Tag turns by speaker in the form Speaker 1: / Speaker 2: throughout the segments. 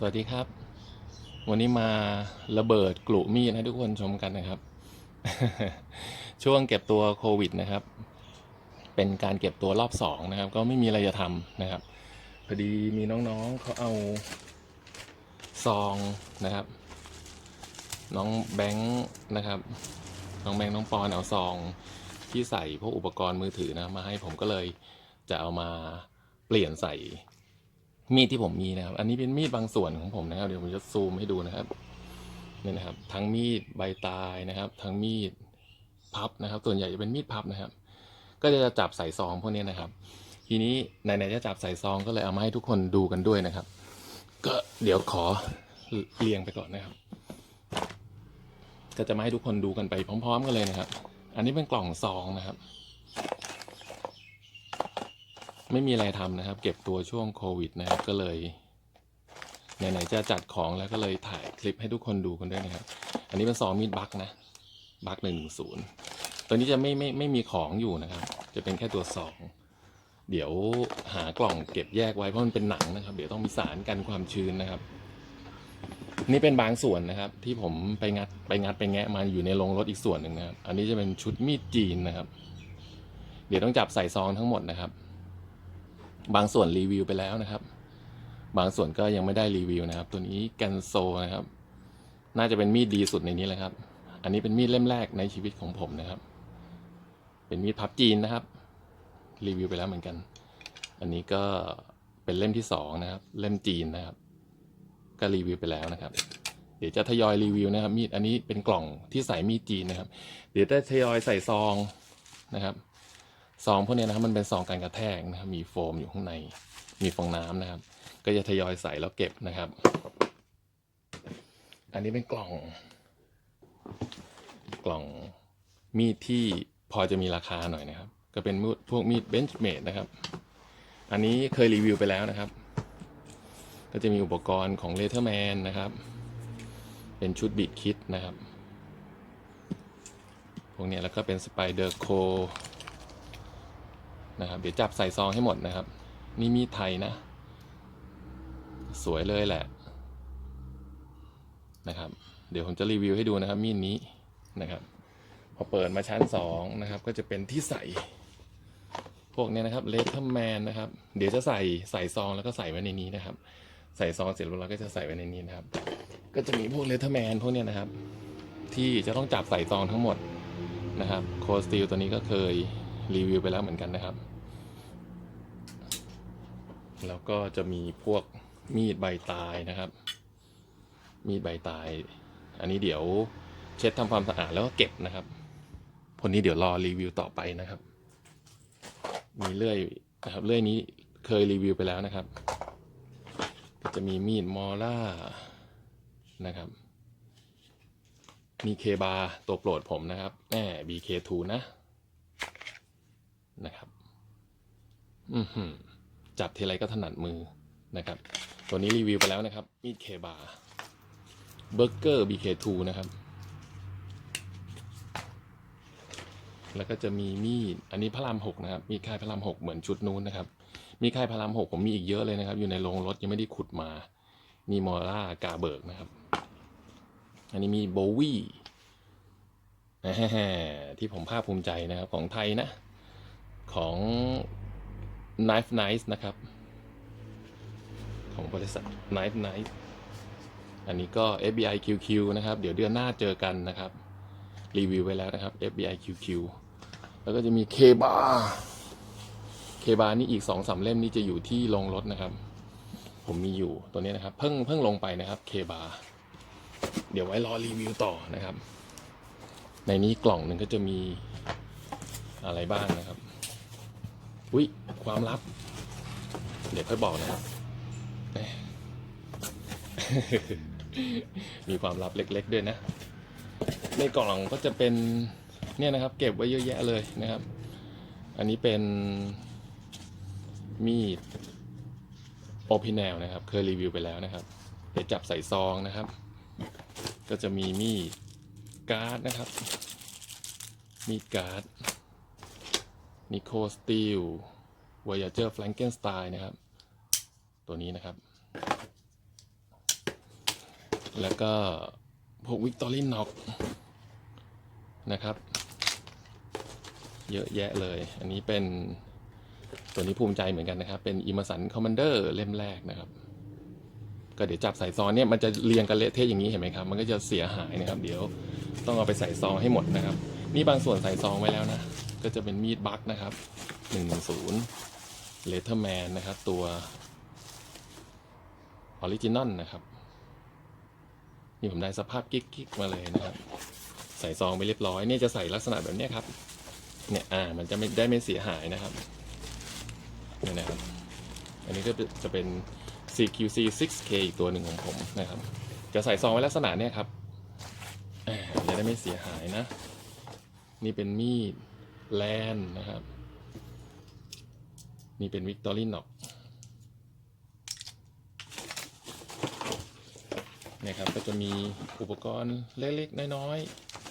Speaker 1: สวัสดีครับ วันนี้มาระเบิดกลุ่มีดให้ทุกคนชมกันนะครับ ช่วงเก็บตัวโควิดนะครับ เป็นการเก็บตัวรอบสองนะครับ ก็ไม่มีอะไรจะทำนะครับ พอดีมีน้องๆเขาเอาซองนะครับ น้องแบงค์นะครับ น้องแบงค์น้องปอนเอาซองที่ใส่พวกอุปกรณ์มือถือนะมาให้ผมก็เลยจะเอามาเปลี่ยนใส่ มีดที่ผมมีนะครับ อันนี้เป็นมีดบางส่วนของผมนะครับ เดี๋ยวผมจะซูมให้ดูนะครับนี่นะครับ ทั้งมีดใบตายนะครับ ทั้งมีดพับนะครับ ส่วนใหญ่จะเป็นมีดพับนะครับ ก็จะจับใส่ซองพวกนี้นะครับ ทีนี้ไหนๆจะจับใส่ซองก็เลยเอามาให้ทุกคนดูกันด้วยนะครับ ก็เดี๋ยวขอเรียงไปก่อนนะครับ ก็จะมาให้ทุกคนดูกันไปพร้อม ๆ กันเลยนะครับ อันนี้เป็นกล่องซองนะครับ ไม่มีอะไรทำนะครับ เก็บตัวช่วงโควิดนะครับก็เลยไหนๆจะจัดของแล้วก็เลยถ่ายคลิปให้ทุกคนดูกันด้วยนะครับ อันนี้เป็นซองมีดบักนะ บักหนึ่งหนึ่งศูนย์ตัวนี้จะไม่ไม่ไม่มีของอยู่นะครับ จะเป็นแค่ตัวซอง เดี๋ยวหากล่องเก็บแยกไว้เพราะมันเป็นหนังนะครับ เดี๋ยวต้องมีสารกันความชื้นนะครับ นี่เป็นบางส่วนนะครับ ที่ผมไปงัดไปงัดไปแงะมาอยู่ในโรงรถอีกส่วนหนึ่งนะครับ อันนี้จะเป็นชุดมีดจีนนะครับ เดี๋ยวต้องจับใส่ซองทั้งหมดนะครับ บางส่วนรีวิวไปแล้วนะครับ บางส่วนก็ยังไม่ได้รีวิวนะครับ ตัวนี้แกนโซนะครับ น่าจะเป็นมีดดีสุดในนี้เลยครับ อันนี้เป็นมีดเล่มแรกในชีวิตของผมนะครับ เป็นมีดพับจีนนะครับ รีวิวไปแล้วเหมือนกัน อันนี้ก็เป็นเล่มที่สองนะครับ เล่มจีนนะครับ ก็รีวิวไปแล้วนะครับ เดี๋ยวจะทยอยรีวิวนะครับ มีดอันนี้เป็นกล่องที่ใส่มีดจีนนะครับ เดี๋ยวจะทยอยใส่ซองนะครับ ซองพวกนี้นะครับมันเป็นซองกันกระแทกนะครับมีโฟมอยู่ข้างในมีฟองน้ำนะครับ ก็จะทยอยใส่แล้วเก็บนะครับ อันนี้เป็นกล่อง กล่องมีดที่พอจะมีราคาหน่อยนะครับ ก็เป็นมีดพวกมีดเบนช์เมดนะครับ อันนี้เคยรีวิวไปแล้วนะครับ ก็จะมีอุปกรณ์ของเลเทอร์แมนนะครับ เป็นชุดบิดคิดนะครับ พวกนี้แล้วก็เป็นสไปเดอร์โค นะครับเดี๋ยวจับใส่ซองให้หมดนะครับ นี่มีดไทยนะ สวยเลยแหละนะครับ เดี๋ยวผมจะรีวิวให้ดูนะครับมีดนี้นะครับ พอเปิดมาชั้นสองนะครับ ก็จะเป็นที่ใส่ พวกนี้นะครับเลเทอร์แมนนะครับ เดี๋ยวจะใส่ใส่ซองแล้วก็ใส่ไว้ในนี้นะครับ ใส่ซองเสร็จแล้วเราก็จะใส่ไว้ในนี้นะครับ ก็จะมีพวกเลเทอร์แมนพวกนี้นะครับ ที่จะต้องจับใส่ซองทั้งหมดนะครับ โคสตีลตัวนี้ก็เคย รีวิวไปแล้วเหมือนกันนะครับ แล้วก็จะมีพวกมีดใบตายนะครับ มีดใบตาย อันนี้เดี๋ยวเช็ดทำความสะอาดแล้วก็เก็บนะครับพวกนี้เดี๋ยวรอรีวิวต่อไปนะครับ มีเลื่อยนะครับเลื่อยนี้เคยรีวิวไปแล้วนะครับ ก็จะมีมีดมอล่านะครับ มีเคบาตัวโปรดผมนะครับแหม BK2 นะนะครับ อือหือ จับทีไรก็ถนัดมือนะครับ ตัวนี้รีวิวไปแล้วนะครับ มีดเคบาเบอร์เกอร์ BK2 นะครับ แล้วก็จะมีมีด อันนี้พระรามหกนะครับ มีค่ายพระรามหกเหมือนชุดนู้นนะครับ มีค่ายพระรามหกผมมีอีกเยอะเลยนะครับ อยู่ในโรงรถยังไม่ได้ขุดมา มีมอร่ากาเบิร์กนะครับ อันนี้มีโบวี่ที่ผมภาคภูมิใจนะครับของไทยนะ ของ Knife Nice นะครับ ของบริษัท Knife Nice อันนี้ก็ FBI QQ นะครับ เดี๋ยวเดือนหน้าเจอกันนะครับ รีวิวไว้แล้วนะครับ FBI QQ แล้วก็จะมีเคบาเคบานี่อีกสองสามเล่มนี่จะอยู่ที่ลงรถนะครับ ผมมีอยู่ตัวนี้นะครับ เพิ่งเพิ่งลงไปนะครับเคบาเดี๋ยวไว้รอรีวิวต่อนะครับ ในนี้กล่องหนึ่งก็จะมีอะไรบ้างนะครับ อุ้ยความลับ เดี๋ยวค่อยบอกนะครับมมีความลับเล็ก ๆ ด้วยนะ ในกล่องก็จะเป็นเนี่ยนะครับ เก็บไว้เยอะแยะเลยนะครับ อันนี้เป็นมีดโอพิแนลนะครับ เคยรีวิวไปแล้วนะครับเดี๋ยวจับใส่ซองนะครับ ก็จะมีมีดการ์ดนะครับ มีดการ์ด นิโคสตีล Voyager Frankenstein นะครับ ตัวนี้นะครับ แล้วก็พวกวิกตอรีน็อกนะครับ เยอะแยะเลย อันนี้เป็นตัวนี้ภูมิใจเหมือนกันนะครับ เป็นอิม r สันคอมมานเดอร์เล่มแรกนะครับ ก็เดี๋ยวจับใส่ซองเนี่ยมันจะเรียงกันเละเทะอย่างนี้เห็นไหมครับ มันก็จะเสียหายนะครับ เดี๋ยวต้องเอาไปใส่ซองให้หมดนะครับมีบางส่วนใส่ซองไว้แล้วนะ ก็จะเป็นมีดบัคนะครับหนึ่งศูนย์เลเทอร์แมนนะครับ ตัวออริจินอลนะครับ นี่ผมได้สภาพกิ๊กๆมาเลยนะครับ ใส่ซองไปเรียบร้อยเนี่ยจะใส่ลักษณะแบบนี้ครับ เนี่ยอ่ามันจะไม่ได้ไม่เสียหายนะครับเนี่ยนะครับ อันนี้ก็จะเป็น CQC 6K อีกตัวหนึ่งของผมนะครับ จะใส่ซองไว้ลักษณะเนี้ยครับจะได้ไม่เสียหายนะ นี่เป็นมีดแลนนะครับ นี่เป็นวิกตอรี่น็อกนี่ยครับก็จะมีอุปกรณ์เล็กๆน้อย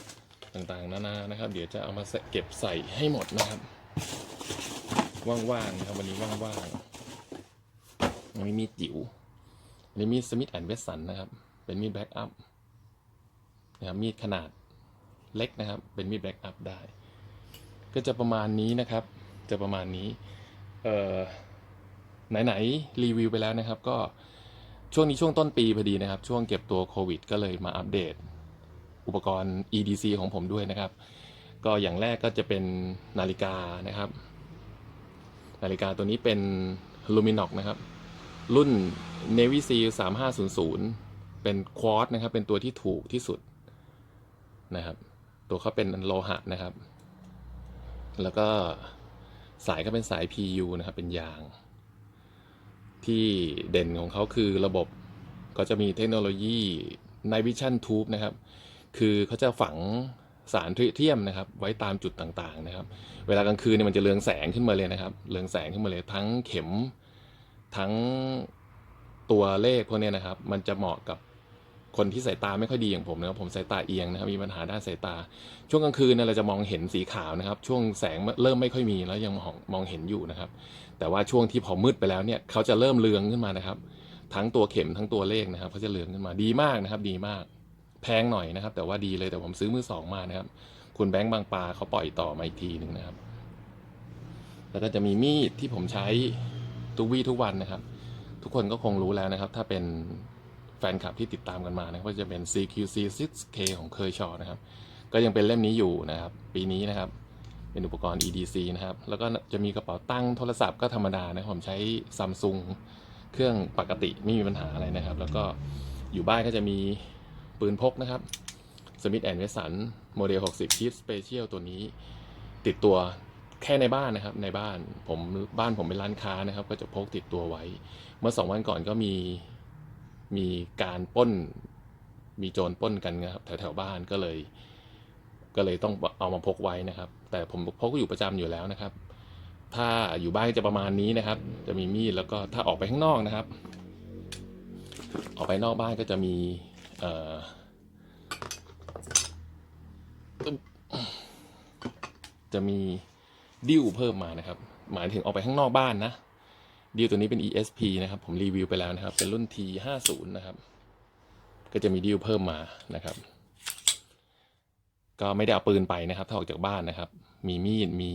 Speaker 1: ๆต่างๆ นานานะครับ เดี๋ยวจะเอามาเก็บใส่ให้หมดนะครับ ว่างๆนะครับวันนี้ว่างๆ อันนี้มีดจิ๋วอันนี้มีดสมิธแอนด์เวสสันนะครับ เป็นมีดแบ็กอัพนะครับมีดขนาดเล็กนะครับ เป็นมีดแบ็กอัพได้ ก็จะประมาณนี้นะครับ จะประมาณนี้ เอ่อ ไหนๆรีวิวไปแล้วนะครับ ก็ช่วงนี้ช่วงต้นปีพอดีนะครับ ช่วงเก็บตัวโควิด ก็เลยมาอัปเดต อุปกรณ์ EDC ของผมด้วยนะครับ ก็อย่างแรกก็จะเป็นนาฬิกานะครับ นาฬิกาตัวนี้เป็น Luminox นะครับ รุ่น Navy Seal 3500 เป็นควอตนะครับ เป็นตัวที่ถูกที่สุดนะครับ ตัวเขาเป็นโลหะนะครับ แล้วก็สายก็เป็นสาย PU นะครับ เป็นยาง ที่เด่นของเขาคือระบบก็จะมีเทคโนโลยี Night Vision Tube นะครับ คือเขาจะฝังสารทริเทียมนะครับ ไว้ตามจุดต่างๆนะครับ เวลากลางคืนเนี่ยมันจะเรืองแสงขึ้นมาเลยนะครับ เรืองแสงขึ้นมาเลยทั้งเข็ม ทั้งตัวเลขพวกนี้นะครับ มันจะเหมาะกับคนที่สายตาไม่ค่อยดีอย่างผมนะครับผมสายตาเอียงนะครับมีปัญหาด้านสายตา ช่วงกลางคืนเนี่ยเราจะมองเห็นสีขาวนะครับ ช่วงแสงเริ่มไม่ค่อยมีแล้วยังมองมองเห็นอยู่นะครับ แต่ว่าช่วงที่พอมืดไปแล้วเนี่ยเขาจะเริ่มเรืองขึ้นมานะครับ ทั้งตัวเข็มทั้งตัวเลขนะครับเขาจะเรืองขึ้นมาดีมากนะครับ ดีมาก แพงหน่อยนะครับ แต่ว่าดีเลยแต่ผมซื้อมือสองมานะครับ คุณแบงค์บางปลาเขาปล่อยต่อมาอีกทีหนึ่งนะครับ แล้วก็จะมีมีดที่ผมใช้ ทุกวี่ทุกวันนะครับ ทุกคนก็คงรู้แล้วนะครับ ถ้าเป็นแฟนคลับที่ติดตามกันมานะครับก็จะเป็น CQC 6K ของเคยชอนะครับ ก็ยังเป็นเล่มนี้อยู่นะครับ ปีนี้นะครับ เป็นอุปกรณ์ EDC นะครับ แล้วก็จะมีกระเป๋าตั้งโทรศัพท์ก็ธรรมดานะผมใช้ซัมซุงเครื่องปกติไม่มีปัญหาอะไรนะครับ แล้วก็อยู่บ้านก็จะมีปืนพกนะครับ Smith and Wesson โมเดล 60 Kit Special ตัวนี้ติดตัว แค่ในบ้านนะครับ ในบ้านผมบ้านผมเป็นร้านค้านะครับ ก็จะพกติดตัวไว้ เมื่อสองวันก่อนก็มีมีการป้น มีโจรป้นกันนะครับแถวแถวบ้านก็เลย ก็เลยต้องเอามาพกไว้นะครับ แต่ผมพกอยู่ประจำอยู่แล้วนะครับ ถ้าอยู่บ้านจะประมาณนี้นะครับ จะมีมีดแล้วก็ถ้าออกไปข้างนอกนะครับ ออกไปนอกบ้านก็จะมีเอ่อจะมี ดิวเพิ่มมานะครับ หมายถึงออกไปข้างนอกบ้านนะดิวตัวนี้เป็น ESP นะครับ ผมรีวิวไปแล้วนะครับ เป็นรุ่น T50 นะครับ ก็จะมีดิวเพิ่มมานะครับ ก็ไม่ได้เอาปืนไปนะครับ ถ้าออกจากบ้านนะครับ มีมีด มี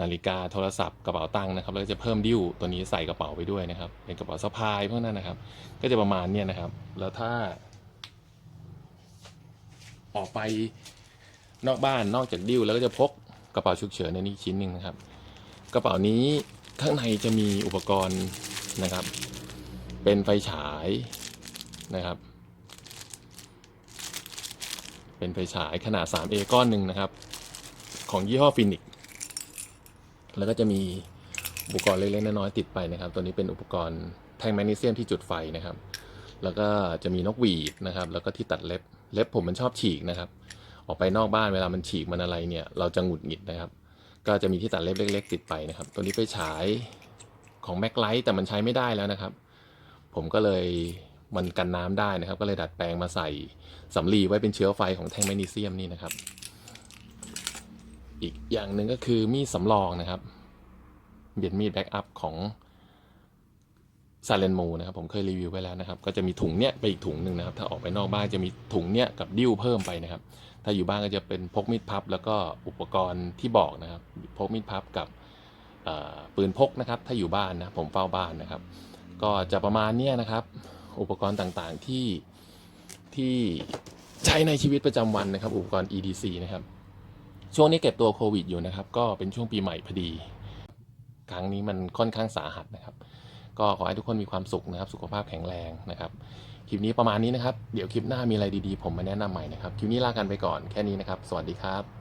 Speaker 1: นาฬิกา โทรศัพท์ กระเป๋าตังค์นะครับ แล้วจะเพิ่มดิ้วตัวนี้ใส่กระเป๋าไปด้วยนะครับ เป็นกระเป๋าสะพายพวกนั้นนะครับ ก็จะประมาณเนี้ยนะครับ แล้วถ้า ออกไปนอกบ้าน นอกจากดิ้วแล้วก็จะพก กระเป๋าฉุกเฉินในนี้ชิ้นหนึ่งนะครับ กระเป๋านี้ข้างในจะมีอุปกรณ์นะครับ เป็นไฟฉายนะครับ เป็นไฟฉายขนาด 3A ก้อนหนึ่งนะครับ ของยี่ห้อฟินิกแล้วก็จะมีอุปกรณ์เล็กๆน้อยๆติดไปนะครับ ตัวนี้เป็นอุปกรณ์แท่งแมกนีเซียมที่จุดไฟนะครับ แล้วก็จะมีนกหวีดนะครับ แล้วก็ที่ตัดเล็บ เล็บผมมันชอบฉีกนะครับ ออกไปนอกบ้านเวลามันฉีกมันอะไรเนี่ย เราจะหงุดหงิดนะครับ ก็จะมีที่ตัดเล็บเล็ก ๆ ติดไปนะครับ ตัวนี้ไปฉายของแม็กไลท์แต่มันใช้ไม่ได้แล้วนะครับ ผมก็เลยมันกันน้ำได้นะครับ ก็เลยดัดแปลงมาใส่สำลีไว้เป็นเชื้อไฟของแท่งแมกนีเซียมนี่นะครับ อีกอย่างหนึ่งก็คือมีดสำรองนะครับ เบียดมีดแบ็กอัพของ ซาเลนโมนะครับผมเคยรีวิวไปแล้วนะครับ ก็จะมีถุงเนี้ยไปอีกถุงหนึ่งนะครับ ถ้าออกไปนอกบ้านจะมีถุงเนี้ยกับดิ้วเพิ่มไปนะครับ ถ้าอยู่บ้านก็จะเป็นพกมีดพับ แล้วก็อุปกรณ์ที่บอกนะครับ พกมีดพับกับปืนพกนะครับ ถ้าอยู่บ้านนะผมเฝ้าบ้านนะครับ ก็จะประมาณเนี้ยนะครับ อุปกรณ์ต่างๆที่ที่ใช้ในชีวิตประจำวันนะครับ อุปกรณ์ EDC นะครับ ช่วงนี้เก็บตัวโควิดอยู่นะครับ ก็เป็นช่วงปีใหม่พอดี ครั้งนี้มันค่อนข้างสาหัสนะครับ ก็ขอให้ทุกคนมีความสุขนะครับ สุขภาพแข็งแรงนะครับ คลิปนี้ประมาณนี้นะครับ เดี๋ยวคลิปหน้ามีอะไรดีๆ ผมมาแนะนำใหม่นะครับ คลิปนี้ลากันไปก่อนแค่นี้นะครับ สวัสดีครับ